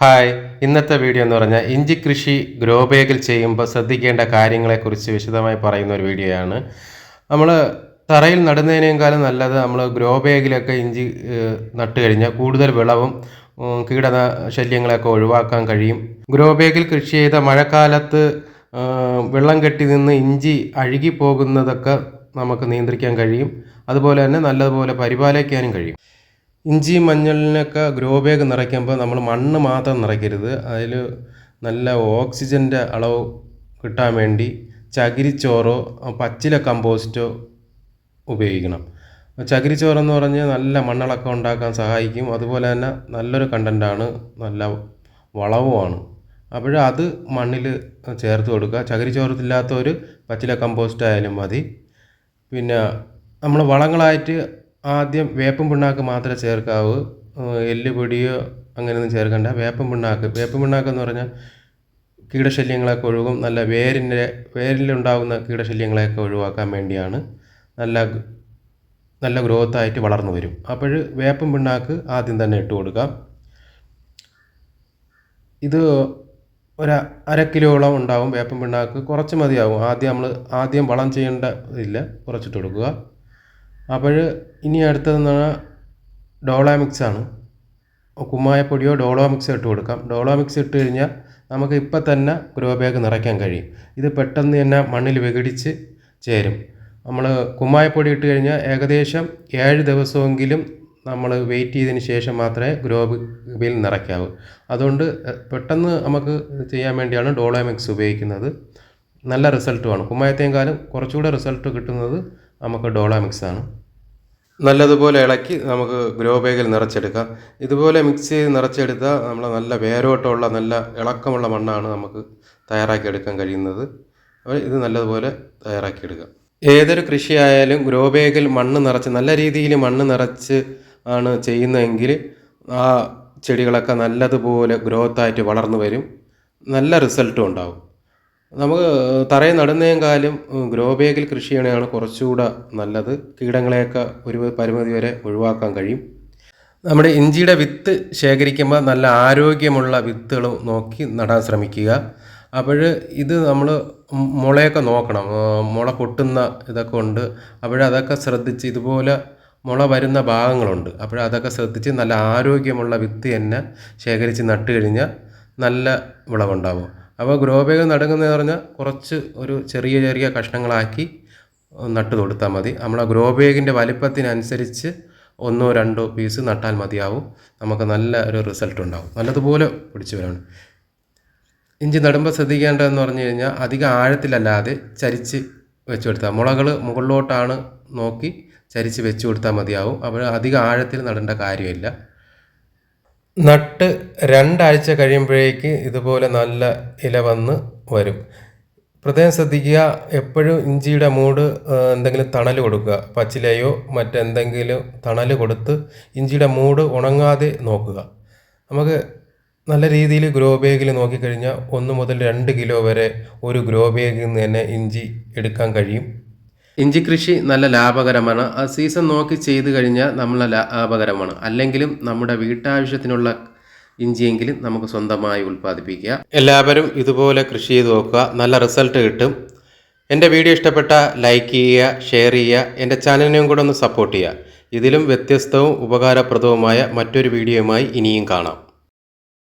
Hi. ഇന്നത്തെ video എന്ന് പറഞ്ഞാൽ ഇഞ്ചി കൃഷി ഗ്രോ ബാഗിൽ ചെയ്യുമ്പോൾ ശ്രദ്ധിക്കേണ്ട കാര്യങ്ങളെക്കുറിച്ച് വിശദമായി പറയുന്ന ഒരു വീഡിയോയാണ് നമ്മൾ തറയിൽ നടുന്നതിനേക്കാളും നല്ലത് നമ്മൾ ഗ്രോ ബാഗിലൊക്കെ ഇഞ്ചി നട്ട് കഴിഞ്ഞാൽ കൂടുതൽ വിളവും ഉം, കീടന ശല്യങ്ങളെയൊക്കെ ഒഴിവാക്കാൻ കഴിയും. ഗ്രോ ബാഗിൽ കൃഷി ചെയ്ത മഴക്കാലത്ത് വെള്ളം കെട്ടി നിന്ന് ഇഞ്ചി അഴുകി പോകുന്നതൊക്കെ നമുക്ക് നിയന്ത്രിക്കാൻ കഴിയും. അതുപോലെ തന്നെ നല്ലതുപോലെ പരിപാലിക്കാനും കഴിയും. ഇഞ്ചി മഞ്ഞളിനൊക്കെ ഗ്രോ ബാഗ് നിറയ്ക്കുമ്പോൾ നമ്മൾ മണ്ണ് മാത്രം നിറയ്ക്കരുത്. അതിൽ നല്ല ഓക്സിജന്റെ അളവ് കിട്ടാൻ വേണ്ടി ചകിരിച്ചോറോ പച്ചില കമ്പോസ്റ്റോ ഉപയോഗിക്കണം. ചകിരിച്ചോറെന്ന് പറഞ്ഞാൽ നല്ല മണ്ണിളക്കം ഉണ്ടാക്കാൻ സഹായിക്കും. അതുപോലെ തന്നെ നല്ലൊരു കണ്ടന്റാണ് നല്ല വളവുമാണ്. അപ്പോൾ അത് മണ്ണിൽ ചേർത്ത് കൊടുക്കുക. ചകിരിച്ചോറത്തില്ലാത്തൊരു പച്ചില കമ്പോസ്റ്റ് ആയാലും മതി. പിന്നെ നമ്മൾ വളങ്ങളായിട്ട് ആദ്യം വേപ്പും പിണ്ണാക്ക് മാത്രമേ ചേർക്കാവൂ. എല്ല് എല്ലുപൊടിയോ അങ്ങനെയൊന്നും ചേർക്കണ്ട. വേപ്പും പിണ്ണാക്ക്. വേപ്പും പിണ്ണാക്ക് എന്ന് പറഞ്ഞാൽ കീടശല്യങ്ങളൊക്കെ ഒഴുകും. നല്ല വേരിന്റെ വേരിലുണ്ടാകുന്ന കീടശല്യങ്ങളെയൊക്കെ ഒഴിവാക്കാൻ വേണ്ടിയാണ്. നല്ല നല്ല ഗ്രോത്തായിട്ട് വളർന്നു വരും. അപ്പോൾ വേപ്പും പിണ്ണാക്ക് ആദ്യം തന്നെ ഇട്ട് കൊടുക്കാം. ഇത് ഒരു അര കിലോളം ഉണ്ടാവും. വേപ്പൻ പിണ്ണാക്ക് കുറച്ച് മതിയാവും. ആദ്യം നമ്മൾ ആദ്യം വളം ചെയ്യേണ്ട ഇതില്ല. കുറച്ചിട്ട് കൊടുക്കുക. അപ്പോൾ ഇനി അടുത്തതെന്ന് പറഞ്ഞാൽ ഡോള മിക്സ് ആണ്. കുമ്മായപ്പൊടിയോ ഡോളോ മിക്സ് ഇട്ട് കൊടുക്കാം. ഡോളോ മിക്സ് ഇട്ട് കഴിഞ്ഞാൽ നമുക്ക് ഇപ്പം തന്നെ ഗ്രോ ബാഗ് നിറയ്ക്കാൻ കഴിയും. ഇത് പെട്ടെന്ന് തന്നെ മണ്ണിൽ വിഘടിച്ച് ചേരും. നമ്മൾ കുമ്മായപ്പൊടി ഇട്ട് കഴിഞ്ഞാൽ ഏകദേശം ഏഴ് ദിവസമെങ്കിലും നമ്മൾ വെയിറ്റ് ചെയ്തതിന് ശേഷം മാത്രമേ ഗ്രോ ബിൽ നിറയ്ക്കാവൂ. അതുകൊണ്ട് പെട്ടെന്ന് നമുക്ക് ചെയ്യാൻ വേണ്ടിയാണ് ഡോളോ മിക്സ് ഉപയോഗിക്കുന്നത്. നല്ല റിസൾട്ടുമാണ്. കുമ്മായത്തേക്കാളും കുറച്ചുകൂടെ റിസൾട്ട് കിട്ടുന്നത് നമുക്ക് ഡോളോ മിക്സാണ് ആണ് നല്ലതുപോലെ ഇളക്കി നമുക്ക് ഗ്രോ ബാഗിൽ നിറച്ചെടുക്കാം. ഇതുപോലെ മിക്സ് ചെയ്ത് നിറച്ചെടുത്താൽ നമ്മൾ നല്ല വേരോട്ടമുള്ള നല്ല ഇളക്കമുള്ള മണ്ണാണ് നമുക്ക് തയ്യാറാക്കിയെടുക്കാൻ കഴിയുന്നത്. അപ്പോൾ ഇത് നല്ലതുപോലെ തയ്യാറാക്കിയെടുക്കാം ഏതൊരു കൃഷിയായാലും ഗ്രോ ബാഗിൽ മണ്ണ് നിറച്ച് നല്ല രീതിയിൽ മണ്ണ് നിറച്ച് ആണ് ചെയ്യുന്നതെങ്കിൽ ആ ചെടികളൊക്കെ നല്ലതുപോലെ ഗ്രോത്തായിട്ട് വളർന്നു വരും. നല്ല റിസൾട്ടും ഉണ്ടാവും. നമുക്ക് തറയിൽ നടുന്നതിനേക്കാളും ഗ്രോ ബാഗിൽ കൃഷി ചെയ്യണതാണ് കുറച്ചുകൂടെ നല്ലത്. കീടങ്ങളെയൊക്കെ ഒരു പരിമിതി വരെ ഒഴിവാക്കാൻ കഴിയും. നമ്മുടെ ഇഞ്ചിയുടെ വിത്ത് ശേഖരിക്കുമ്പോൾ നല്ല ആരോഗ്യമുള്ള വിത്തുകൾ നോക്കി നടാൻ ശ്രമിക്കുക. അപ്പോൾ ഇത് നമ്മൾ മുളയൊക്കെ നോക്കണം. മുള പൊട്ടുന്ന ഇതൊക്കെ ഉണ്ട്. അപ്പോഴതൊക്കെ ശ്രദ്ധിച്ച് ഇതുപോലെ മുള വരുന്ന ഭാഗങ്ങളുണ്ട്. അപ്പോൾ അതൊക്കെ ശ്രദ്ധിച്ച് നല്ല ആരോഗ്യമുള്ള വിത്ത് തന്നെ ശേഖരിച്ച് നട്ട് കഴിഞ്ഞാൽ നല്ല വിളവുണ്ടാവും. അപ്പോൾ ഗ്രോ ബാഗ് നടുന്നതെന്ന് പറഞ്ഞാൽ കുറച്ച് ഒരു ചെറിയ ചെറിയ കഷ്ണങ്ങളാക്കി നട്ട് കൊടുത്താൽ മതി. നമ്മളെ ഗ്രോ ബാഗിന്റെ വലിപ്പത്തിനനുസരിച്ച് ഒന്നോ രണ്ടോ പീസ് നട്ടാൽ മതിയാവും. നമുക്ക് നല്ല ഒരു റിസൾട്ട് ഉണ്ടാവും. നല്ലതുപോലെ പിടിച്ചു വരാണ് ഇഞ്ചി നടുമ്പോൾ ശ്രദ്ധിക്കേണ്ടതെന്ന് പറഞ്ഞു കഴിഞ്ഞാൽ അധികം ആഴത്തിലല്ലാതെ ചരിച്ച് വെച്ച് കൊടുത്താൽ മുളകൾ മുകളിലോട്ടാണ് നോക്കി ചരിച്ച് വെച്ച് കൊടുത്താൽ മതിയാവും. അപ്പോൾ അധികം ആഴത്തിൽ നടേണ്ട കാര്യമില്ല. നട്ട് രണ്ടാഴ്ച കഴിയുമ്പോഴേക്ക് ഇതുപോലെ നല്ല ഇല വന്ന് വരും. പ്രത്യേകം ശ്രദ്ധിക്കുക എപ്പോഴും ഇഞ്ചിയുടെ മൂട് എന്തെങ്കിലും തണൽ കൊടുക്കുക. പച്ചിലയോ മറ്റെന്തെങ്കിലും തണൽ കൊടുത്ത് ഇഞ്ചിയുടെ മൂട് ഉണങ്ങാതെ നോക്കുക. നമുക്ക് നല്ല രീതിയിൽ ഗ്രോ ബാഗിൽ നോക്കിക്കഴിഞ്ഞാൽ ഒന്ന് മുതൽ രണ്ട് കിലോ വരെ ഒരു ഗ്രോ ബാഗിൽ നിന്ന് തന്നെ ഇഞ്ചി എടുക്കാൻ കഴിയും. ഇഞ്ചി കൃഷി നല്ല ലാഭകരമാണ്. ആ സീസൺ നോക്കി ചെയ്തു കഴിഞ്ഞാൽ നമ്മൾ ലാഭകരമാണ്. അല്ലെങ്കിലും നമ്മുടെ വീട്ടാവശ്യത്തിനുള്ള ഇഞ്ചിയെങ്കിലും നമുക്ക് സ്വന്തമായി ഉൽപ്പാദിപ്പിക്കുക. എല്ലാവരും ഇതുപോലെ കൃഷി ചെയ്ത് നോക്കുക. നല്ല റിസൾട്ട് കിട്ടും. എന്റെ വീഡിയോ ഇഷ്ടപ്പെട്ട ലൈക്ക് ചെയ്യുക ഷെയർ ചെയ്യുക എന്റെ ചാനലിനെയും കൂടെ ഒന്ന് സപ്പോർട്ട് ചെയ്യുക. ഇതിലും വ്യത്യസ്തവും ഉപകാരപ്രദവുമായ മറ്റൊരു വീഡിയോയുമായി ഇനിയും കാണാം.